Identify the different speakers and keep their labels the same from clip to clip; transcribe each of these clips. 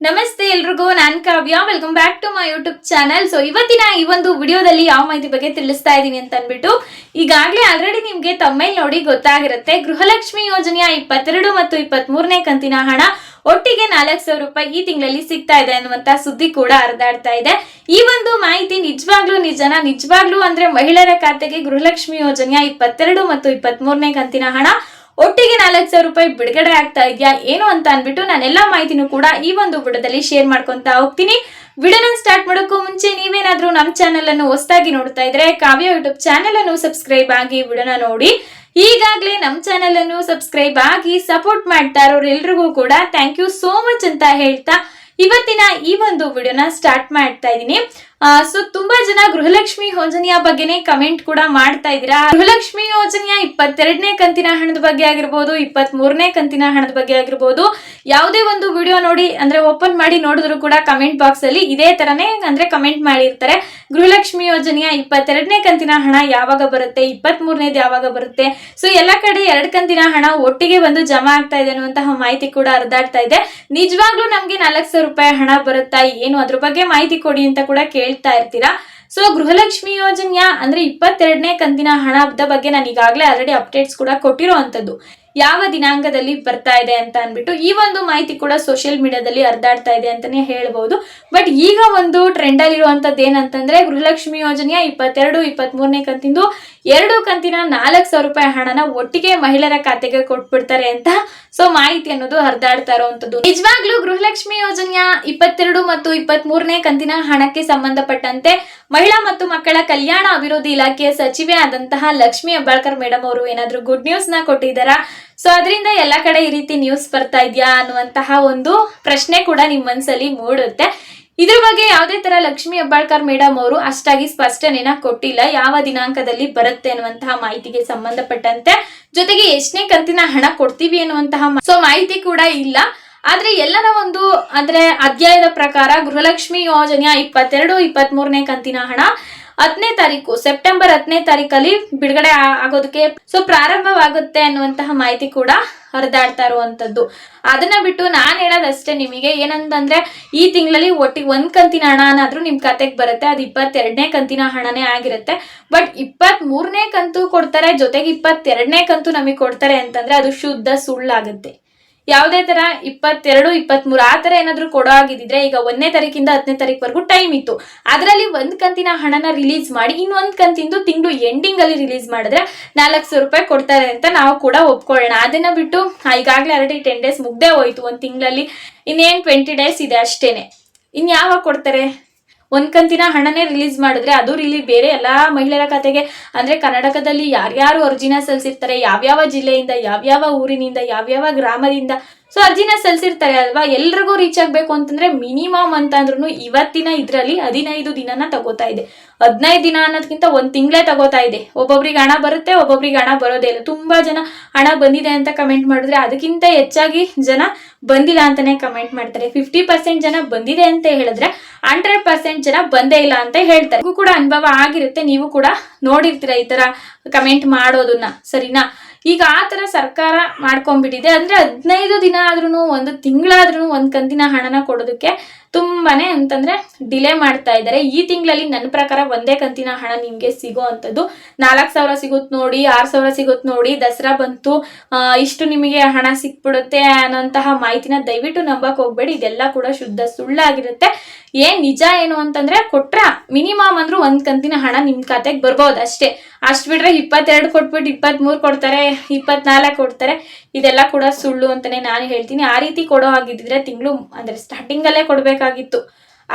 Speaker 1: ನಮಸ್ತೆ ಎಲ್ರಿಗೂ, ನಾನ್ Kavya. Welcome back to my YouTube channel so ಇವತ್ತಿನ ಈ ಒಂದು ವಿಡಿಯೋದಲ್ಲಿ ಯಾವ ಮಾಹಿತಿ ಬಗ್ಗೆ ತಿಳಿಸ್ತಾ ಇದ್ದೀನಿ ಅಂತ ಅಂದ್ಬಿಟ್ಟು, ಈಗಾಗಲೇ ಆಲ್ರೆಡಿ ನಿಮ್ಗೆ ತಮ್ಮೇಲ್ ನೋಡಿ ಗೊತ್ತಾಗಿರುತ್ತೆ. ಗೃಹಲಕ್ಷ್ಮಿ ಯೋಜನೆಯ ಇಪ್ಪತ್ತೆರಡು ಮತ್ತು ಇಪ್ಪತ್ತ್ ಮೂರನೇ ಕಂತಿನ ಹಣ ಒಟ್ಟಿಗೆ ನಾಲ್ಕು ಸಾವಿರ ರೂಪಾಯಿ ಈ ತಿಂಗಳಲ್ಲಿ ಸಿಗ್ತಾ ಇದೆ ಅನ್ನುವಂತ ಸುದ್ದಿ ಕೂಡ ಹರಿದಾಡ್ತಾ ಇದೆ. ಈ ಒಂದು ಮಾಹಿತಿ ನಿಜವಾಗ್ಲೂ ನಿಜನ? ನಿಜವಾಗ್ಲೂ ಅಂದ್ರೆ ಮಹಿಳೆಯರ ಖಾತೆಗೆ ಗೃಹಲಕ್ಷ್ಮಿ ಯೋಜನೆಯ ಇಪ್ಪತ್ತೆರಡು ಮತ್ತು ಇಪ್ಪತ್ತ್ ಮೂರನೇ ಕಂತಿನ ಹಣ ಒಟ್ಟಿಗೆ ನಾಲ್ಕು ಸಾವಿರ ರೂಪಾಯಿ ಬಿಡುಗಡೆ ಆಗ್ತಾ ಇದೆಯಾ, ಏನು ಅಂತ ಅನ್ಬಿಟ್ಟು ನಾನೆಲ್ಲ ಮಾಹಿತಿನೂ ಕೂಡ ಈ ಒಂದು ವಿಡಿಯೋದಲ್ಲಿ ಶೇರ್ ಮಾಡ್ಕೊಂತ ಹೋಗ್ತೀನಿ. ವಿಡಿಯೋನ ಸ್ಟಾರ್ಟ್ ಮಾಡೋಕ್ಕೂ ಮುಂಚೆ ನೀವೇನಾದರೂ ನಮ್ಮ ಚಾನೆಲ್ ಅನ್ನು ಹೊಸದಾಗಿ ನೋಡ್ತಾ ಇದ್ರೆ ಕಾವ್ಯ ಯೂಟ್ಯೂಬ್ ಚಾನೆಲ್ ಅನ್ನು ಸಬ್ಸ್ಕ್ರೈಬ್ ಆಗಿ ವಿಡಿಯೋನ ನೋಡಿ. ಈಗಾಗಲೇ ನಮ್ಮ ಚಾನೆಲ್ ಅನ್ನು ಸಬ್ಸ್ಕ್ರೈಬ್ ಆಗಿ ಸಪೋರ್ಟ್ ಮಾಡ್ತಾ ಇರೋರೆಲ್ರಿಗೂ ಕೂಡ ಥ್ಯಾಂಕ್ ಯು ಸೋ ಮಚ್ ಅಂತ ಹೇಳ್ತಾ ಇವತ್ತಿನ ಈ ಒಂದು ವಿಡಿಯೋನ ಸ್ಟಾರ್ಟ್ ಮಾಡ್ತಾ ಇದ್ದೀನಿ. ಸೊ ತುಂಬಾ ಜನ ಗೃಹಲಕ್ಷ್ಮಿ ಯೋಜನೆಯ ಬಗ್ಗೆನೆ ಕಮೆಂಟ್ ಕೂಡ ಮಾಡ್ತಾ ಇದ್ದೀರಾ. ಗೃಹಲಕ್ಷ್ಮಿ ಯೋಜನೆಯ ಇಪ್ಪತ್ತೆರಡನೇ ಕಂತಿನ ಹಣದ ಬಗ್ಗೆ ಆಗಿರ್ಬೋದು ಇಪ್ಪತ್ತ್ ಮೂರನೇ ಕಂತಿನ ಹಣದ ಬಗ್ಗೆ ಆಗಿರ್ಬೋದು, ಯಾವುದೇ ಒಂದು ವಿಡಿಯೋ ನೋಡಿ, ಅಂದ್ರೆ ಓಪನ್ ಮಾಡಿ ನೋಡಿದ್ರು ಕೂಡ ಕಮೆಂಟ್ ಬಾಕ್ಸ್ ಅಲ್ಲಿ ಇದೇ ತರನೇ, ಅಂದ್ರೆ ಕಮೆಂಟ್ ಮಾಡಿರ್ತಾರೆ. ಗೃಹಲಕ್ಷ್ಮಿ ಯೋಜನೆಯ ಇಪ್ಪತ್ತೆರಡನೇ ಕಂತಿನ ಹಣ ಯಾವಾಗ ಬರುತ್ತೆ ಇಪ್ಪತ್ತ್ ಮೂರನೇದು ಯಾವಾಗ ಬರುತ್ತೆ? ಸೊ ಎಲ್ಲ ಕಡೆ ಎರಡು ಕಂತಿನ ಹಣ ಒಟ್ಟಿಗೆ ಬಂದು ಜಮಾ ಆಗ್ತಾ ಇದೆ ಅನ್ನುವಂತಹ ಮಾಹಿತಿ ಕೂಡ ಹರಿದಾಡ್ತಾ ಇದೆ. ನಿಜವಾಗ್ಲೂ ನಮ್ಗೆ ನಾಲ್ಕು ರೂಪಾಯಿ ಹಣ ಬರುತ್ತಾ, ಏನು ಅದ್ರ ಬಗ್ಗೆ ಮಾಹಿತಿ ಕೊಡಿ ಅಂತ ಕೂಡ ಕೇಳ್ತಾ ಇರ್ತೀರಾ? ಸೊ ಗೃಹಲಕ್ಷ್ಮಿ ಯೋಜನೆಯ ಅಂದ್ರೆ ಇಪ್ಪತ್ತೆರಡನೇ ಕಂತಿನ ಹಣದ ಬಗ್ಗೆ ನಾನು ಈಗಾಗಲೇ ಆಲ್ರೆಡಿ ಅಪ್ಡೇಟ್ಸ್ ಕೂಡ ಕೊಟ್ಟಿರೋ ಅಂಥದ್ದು ಯಾವ ದಿನಾಂಕದಲ್ಲಿ ಬರ್ತಾ ಇದೆ ಅಂತ ಅಂದ್ಬಿಟ್ಟು ಈ ಒಂದು ಮಾಹಿತಿ ಕೂಡ ಸೋಷಿಯಲ್ ಮೀಡಿಯಾದಲ್ಲಿ ಹರಿದಾಡ್ತಾ ಇದೆ ಅಂತಾನೆ ಹೇಳ್ಬೋದು. ಬಟ್ ಈಗ ಒಂದು ಟ್ರೆಂಡ್ ಅಲ್ಲಿ ಏನಂತಂದ್ರೆ ಗೃಹಲಕ್ಷ್ಮಿ ಯೋಜನೆಯ ಇಪ್ಪತ್ತೆರಡು ಇಪ್ಪತ್ತ್ ಮೂರನೇ ಕಂತಿಂದು ಎರಡು ಕಂತಿನ ನಾಲ್ಕು ಸಾವಿರ ರೂಪಾಯಿ ಹಣನ ಒಟ್ಟಿಗೆ ಮಹಿಳೆಯರ ಖಾತೆಗೆ ಕೊಟ್ಬಿಡ್ತಾರೆ ಅಂತ ಸೊ ಮಾಹಿತಿ ಅನ್ನೋದು ಹರಿದಾಡ್ತಾ ಇರುವಂತದ್ದು ನಿಜವಾಗ್ಲೂ ಗೃಹಲಕ್ಷ್ಮಿ ಯೋಜನೆಯ ಇಪ್ಪತ್ತೆರಡು ಮತ್ತು ಇಪ್ಪತ್ತ್ ಮೂರನೇ ಕಂತಿನ ಹಣಕ್ಕೆ ಸಂಬಂಧಪಟ್ಟಂತೆ ಮಹಿಳಾ ಮತ್ತು ಮಕ್ಕಳ ಕಲ್ಯಾಣ ಅಭಿವೃದ್ಧಿ ಇಲಾಖೆಯ ಸಚಿವೆ ಆದಂತಹ ಲಕ್ಷ್ಮಿ ಹೆಬ್ಬಾಳ್ಕರ್ ಮೇಡಮ್ ಅವರು ಏನಾದ್ರೂ ಗುಡ್ ನ್ಯೂಸ್ನ ಕೊಟ್ಟಿದ್ದಾರಾ? ಸೊ ಅದರಿಂದ ಎಲ್ಲ ಕಡೆ ಈ ರೀತಿ ನ್ಯೂಸ್ ಬರ್ತಾ ಇದೆಯಾ ಅನ್ನುವಂತಹ ಒಂದು ಪ್ರಶ್ನೆ ಕೂಡ ನಿಮ್ಮ ಮನಸ್ಸಲ್ಲಿ ಮೂಡುತ್ತೆ. ಇದ್ರ ಬಗ್ಗೆ ಯಾವುದೇ ತರ ಲಕ್ಷ್ಮಿ ಹೆಬ್ಬಾಳ್ಕರ್ ಮೇಡಮ್ ಅವರು ಅಷ್ಟಾಗಿ ಸ್ಪಷ್ಟನೆನ ಕೊಟ್ಟಿಲ್ಲ. ಯಾವ ದಿನಾಂಕದಲ್ಲಿ ಬರುತ್ತೆ ಅನ್ನುವಂತಹ ಮಾಹಿತಿಗೆ ಸಂಬಂಧಪಟ್ಟಂತೆ. ಜೊತೆಗೆ ಎಷ್ಟನೇ ಕಂತಿನ ಹಣ ಕೊಡ್ತೀವಿ ಅನ್ನುವಂತಹ ಸೊ ಮಾಹಿತಿ ಕೂಡ ಇಲ್ಲ. ಆದ್ರೆ ಎಲ್ಲರ ಒಂದು ಅಂದ್ರೆ ಅಧ್ಯಾಯದ ಪ್ರಕಾರ ಗೃಹಲಕ್ಷ್ಮಿ ಯೋಜನೆಯ ಇಪ್ಪತ್ತೆರಡು ಇಪ್ಪತ್ತ್ ಮೂರನೇ ಕಂತಿನ ಹಣ ಹತ್ತನೇ ತಾರೀಕು, ಸೆಪ್ಟೆಂಬರ್ ಹತ್ತನೇ ತಾರೀಕಲ್ಲಿ ಬಿಡುಗಡೆ ಆಗೋದಕ್ಕೆ ಸೊ ಪ್ರಾರಂಭವಾಗುತ್ತೆ ಅನ್ನುವಂತಹ ಮಾಹಿತಿ ಕೂಡ ಹರಿದಾಡ್ತಾ ಇರುವಂತದ್ದು ಅದನ್ನ ಬಿಟ್ಟು ನಾನ್ ಹೇಳೋದಷ್ಟೇ ನಿಮಗೆ, ಏನಂತಂದ್ರೆ ಈ ತಿಂಗಳಲ್ಲಿ ಒಟ್ಟಿಗೆ ಒಂದ್ ಕಂತಿನ ಹಣ ಅನ್ನಾದ್ರೂ ನಿಮ್ ಖಾತೆಗೆ ಬರುತ್ತೆ. ಅದು ಇಪ್ಪತ್ತೆರಡನೇ ಕಂತಿನ ಹಣನೇ ಆಗಿರುತ್ತೆ. ಬಟ್ ಇಪ್ಪತ್ತ್ ಮೂರನೇ ಕಂತು ಕೊಡ್ತಾರೆ, ಜೊತೆಗೆ ಇಪ್ಪತ್ತೆರಡನೇ ಕಂತು ನಮಗೆ ಕೊಡ್ತಾರೆ ಅಂತಂದ್ರೆ ಅದು ಶುದ್ಧ ಸುಳ್ಳಾಗುತ್ತೆ. ಯಾವುದೇ ತರ ಇಪ್ಪತ್ತೆರಡು, ಇಪ್ಪತ್ಮೂರು ಆ ತರ ಏನಾದ್ರು ಕೊಡೋ ಆಗಿದ್ರೆ ಈಗ ಒಂದನೇ ತಾರೀಕಿಂದ ಹತ್ತನೇ ತಾರೀಕ್ವರೆಗೂ ಟೈಮ್ ಇತ್ತು. ಅದರಲ್ಲಿ ಒಂದ್ ಕಂತಿನ ಹಣನ ರಿಲೀಸ್ ಮಾಡಿ ಇನ್ನೊಂದ್ ಕಂತಿಂದು ತಿಂಗಳು ಎಂಡಿಂಗ್ ಅಲ್ಲಿ ರಿಲೀಸ್ ಮಾಡಿದ್ರೆ ನಾಲ್ಕು ಸಾವಿರ ರೂಪಾಯಿ ಕೊಡ್ತಾರೆ ಅಂತ ನಾವು ಕೂಡ ಒಪ್ಕೊಳ್ಳೋಣ. ಅದನ್ನ ಬಿಟ್ಟು ಈಗಾಗಲೇ ಆಲ್ರೆಡಿ ಟೆನ್ ಡೇಸ್ ಮುಗ್ದೇ ಹೋಯ್ತು. ಒಂದ್ ತಿಂಗಳಲ್ಲಿ ಇನ್ನೇನ್ ಟ್ವೆಂಟಿ ಡೇಸ್ ಇದೆ ಅಷ್ಟೇನೆ. ಇನ್ ಯಾವಾಗ ಕೊಡ್ತಾರೆ? ಒಂದ್ ಕಂತಿನ ಹಣನೇ ರಿಲೀಸ್ ಮಾಡಿದ್ರೆ ಅದು ರಿಲೀಸ್ ಬೇರೆ ಎಲ್ಲಾ ಮಹಿಳೆಯರ ಖಾತೆಗೆ, ಅಂದ್ರೆ ಕರ್ನಾಟಕದಲ್ಲಿ ಯಾರ್ಯಾರು ಅರ್ಜಿನ ಸಲ್ಲಿಸಿರ್ತಾರೆ ಯಾವ್ಯಾವ ಜಿಲ್ಲೆಯಿಂದ, ಯಾವ್ಯಾವ ಊರಿನಿಂದ, ಯಾವ್ಯಾವ ಗ್ರಾಮದಿಂದ ಸೊ ಅರ್ಜಿನ ಸಲ್ಲಿಸಿರ್ತಾರೆ ಅಲ್ವಾ? ಎಲ್ರಿಗೂ ರೀಚ್ ಆಗ್ಬೇಕು ಅಂತಂದ್ರೆ ಮಿನಿಮಮ್ ಅಂತ ಅಂದ್ರೂ ಇವತ್ತಿನ ಇದ್ರಲ್ಲಿ ಹದಿನೈದು ದಿನನ ತಗೋತಾ ಇದೆ. ಹದಿನೈದು ದಿನ ಅನ್ನೋದಕ್ಕಿಂತ ಒಂದ್ ತಿಂಗಳೇ ತಗೋತಾ ಇದೆ. ಒಬ್ಬೊಬ್ರಿಗೆ ಹಣ ಬರುತ್ತೆ, ಒಬ್ಬೊಬ್ರಿಗೆ ಹಣ ಬರೋದೇ ಇಲ್ಲ. ತುಂಬಾ ಜನ ಹಣ ಬಂದಿದೆ ಅಂತ ಕಮೆಂಟ್ ಮಾಡಿದ್ರೆ ಅದಕ್ಕಿಂತ ಹೆಚ್ಚಾಗಿ ಜನ ಬಂದಿಲ್ಲ ಅಂತಾನೆ ಕಮೆಂಟ್ ಮಾಡ್ತಾರೆ. ಫಿಫ್ಟಿ ಪರ್ಸೆಂಟ್ ಜನ ಬಂದಿದೆ ಅಂತ ಹೇಳಿದ್ರೆ ಹಂಡ್ರೆಡ್ ಪರ್ಸೆಂಟ್ ಜನ ಬಂದೇ ಇಲ್ಲ ಅಂತ ಹೇಳ್ತಾರೆ. ಕೂಡ ಅನುಭವ ಆಗಿರುತ್ತೆ, ನೀವು ಕೂಡ ನೋಡಿರ್ತೀರ ಈ ತರ ಕಮೆಂಟ್ ಮಾಡೋದನ್ನ. ಸರಿನಾ? ಈಗ ಆ ತರ ಸರ್ಕಾರ ಮಾಡ್ಕೊಂಡ್ಬಿಟ್ಟಿದೆ. ಅಂದ್ರೆ ಹದಿನೈದು ದಿನ ಆದ್ರೂ ಒಂದು ತಿಂಗಳಾದ್ರೂ ಒಂದ್ ಕಂತಿನ ಹಣನ ಕೊಡೋದಕ್ಕೆ ತುಂಬಾನೇ ಅಂತಂದ್ರೆ ಡಿಲೇ ಮಾಡ್ತಾ ಇದ್ದಾರೆ. ಈ ತಿಂಗಳಲ್ಲಿ ನನ್ನ ಪ್ರಕಾರ ಒಂದೇ ಕಂತಿನ ಹಣ ನಿಮ್ಗೆ ಸಿಗೋ ಅಂಥದ್ದು ನಾಲ್ಕು ಸಾವಿರ ಸಿಗುತ್ ನೋಡಿ, ಆರು ಸಾವಿರ ಸಿಗುತ್ ನೋಡಿ, ದಸರಾ ಬಂತು ಇಷ್ಟು ನಿಮಗೆ ಹಣ ಸಿಕ್ಬಿಡುತ್ತೆ ಅನ್ನೋಂತಹ ಮಾಹಿತಿನ ದಯವಿಟ್ಟು ನಂಬಕ್ ಹೋಗ್ಬೇಡಿ. ಇದೆಲ್ಲ ಕೂಡ ಶುದ್ಧ ಸುಳ್ಳಾಗಿರುತ್ತೆ. ಏನ್ ನಿಜ ಏನು ಅಂತಂದ್ರೆ ಕೊಟ್ರ ಮಿನಿಮಮ್ ಅಂದ್ರೂ ಒಂದ್ ಕಂತಿನ ಹಣ ನಿಮ್ ಖಾತೆಗೆ ಬರ್ಬೋದು ಅಷ್ಟೇ ಅಷ್ಟ್ ಬಿಟ್ರೆ ಇಪ್ಪತ್ತೆರಡು ಕೊಟ್ಬಿಟ್ಟು ಇಪ್ಪತ್ತ್ ಮೂರು ಕೊಡ್ತಾರೆ. ಇಪ್ಪತ್ನಾಲ್ಕು ಕೊಡ್ತಾರೆ. ಇದೆಲ್ಲ ಕೂಡ ಸುಳ್ಳು ಅಂತಾನೆ ನಾನು ಹೇಳ್ತೀನಿ. ಆ ರೀತಿ ಕೊಡೋ ಹಾಗಿದ್ರೆ ತಿಂಗಳು, ಅಂದ್ರೆ ಸ್ಟಾರ್ಟಿಂಗ್ ಅಲ್ಲೇ ಕೊಡ್ಬೇಕಾಗಿತ್ತು.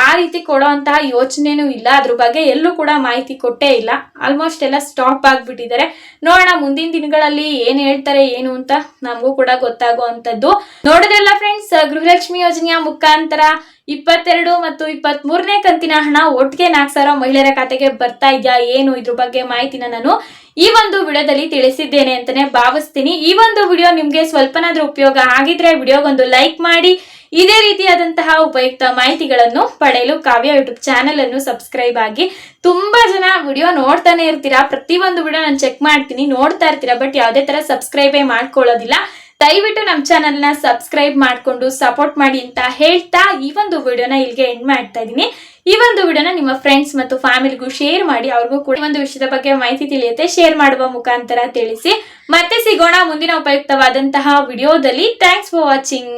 Speaker 1: ಆ ರೀತಿ ಕೊಡೋವಂತಹ ಯೋಚನೆನೂ ಇಲ್ಲ. ಅದ್ರ ಬಗ್ಗೆ ಎಲ್ಲೂ ಕೂಡ ಮಾಹಿತಿ ಕೊಟ್ಟೇ ಇಲ್ಲ. ಆಲ್ಮೋಸ್ಟ್ ಎಲ್ಲ ಸ್ಟಾಪ್ ಆಗಿಬಿಟ್ಟಿದ್ದಾರೆ. ನೋಡೋಣ, ಮುಂದಿನ ದಿನಗಳಲ್ಲಿ ಏನ್ ಹೇಳ್ತಾರೆ, ಏನು ಅಂತ ನಮಗೂ ಕೂಡ ಗೊತ್ತಾಗುವಂತದ್ದು ನೋಡಿದ್ರಲ್ಲ ಫ್ರೆಂಡ್ಸ್ ಗೃಹಲಕ್ಷ್ಮಿ ಯೋಜನೆಯ ಮುಖಾಂತರ ಇಪ್ಪತ್ತೆರಡು ಮತ್ತು ಇಪ್ಪತ್ತ್ ಮೂರನೇ ಕಂತಿನ ಹಣ ಒಟ್ಟಿಗೆ ನಾಲ್ಕು ಸಾವಿರ ಮಹಿಳೆಯರ ಖಾತೆಗೆ ಬರ್ತಾ ಇದೆಯಾ, ಏನು ಇದ್ರ ಬಗ್ಗೆ ಮಾಹಿತಿನ ನಾನು ಈ ಒಂದು ವಿಡಿಯೋದಲ್ಲಿ ತಿಳಿಸಿದ್ದೇನೆ ಅಂತಾನೆ ಭಾವಿಸ್ತೀನಿ. ಈ ಒಂದು ವಿಡಿಯೋ ನಿಮ್ಗೆ ಸ್ವಲ್ಪನಾದ್ರೂ ಉಪಯೋಗ ಆಗಿದ್ರೆ ವಿಡಿಯೋಗೊಂದು ಲೈಕ್ ಮಾಡಿ ಇದೇ ರೀತಿಯಾದಂತಹ ಉಪಯುಕ್ತ ಮಾಹಿತಿಗಳನ್ನು ಪಡೆಯಲು ಕಾವ್ಯ ಯೂಟ್ಯೂಬ್ ಚಾನೆಲ್ ಅನ್ನು ಸಬ್ಸ್ಕ್ರೈಬ್ ಆಗಿ ತುಂಬಾ ಜನ ವಿಡಿಯೋ ನೋಡ್ತಾನೆ ಇರ್ತೀರಾ? ಪ್ರತಿಯೊಂದು ವಿಡಿಯೋ ನಾನು ಚೆಕ್ ಮಾಡ್ತೀನಿ, ನೋಡ್ತಾ ಇರ್ತೀರಾ? ಬಟ್ ಯಾವುದೇ ತರ ಸಬ್ಸ್ಕ್ರೈಬೇ ಮಾಡ್ಕೊಳ್ಳೋದಿಲ್ಲ. ದಯವಿಟ್ಟು ನಮ್ಮ ಚಾನೆಲ್ನ ಸಬ್ಸ್ಕ್ರೈಬ್ ಮಾಡಿಕೊಂಡು ಸಪೋರ್ಟ್ ಮಾಡಿ ಅಂತ ಹೇಳ್ತಾ ಈ ಒಂದು ವಿಡಿಯೋನ ಇಲ್ಲಿಗೆ ಎಂಡ್ ಮಾಡ್ತಾ ಇದ್ದೀನಿ. ಈ ಒಂದು ವಿಡಿಯೋನ ನಿಮ್ಮ ಫ್ರೆಂಡ್ಸ್ ಮತ್ತು ಫ್ಯಾಮಿಲಿಗೂ ಶೇರ್ ಮಾಡಿ, ಅವ್ರಿಗೂ ಕೂಡ ಒಂದು ವಿಷಯದ ಬಗ್ಗೆ ಮಾಹಿತಿ ತಿಳಿಯುತ್ತೆ ಶೇರ್ ಮಾಡುವ ಮುಖಾಂತರ ತಿಳಿಸಿ. ಮತ್ತೆ ಸಿಗೋಣ ಮುಂದಿನ ಉಪಯುಕ್ತವಾದಂತಹ ವಿಡಿಯೋದಲ್ಲಿ. Thanks for watching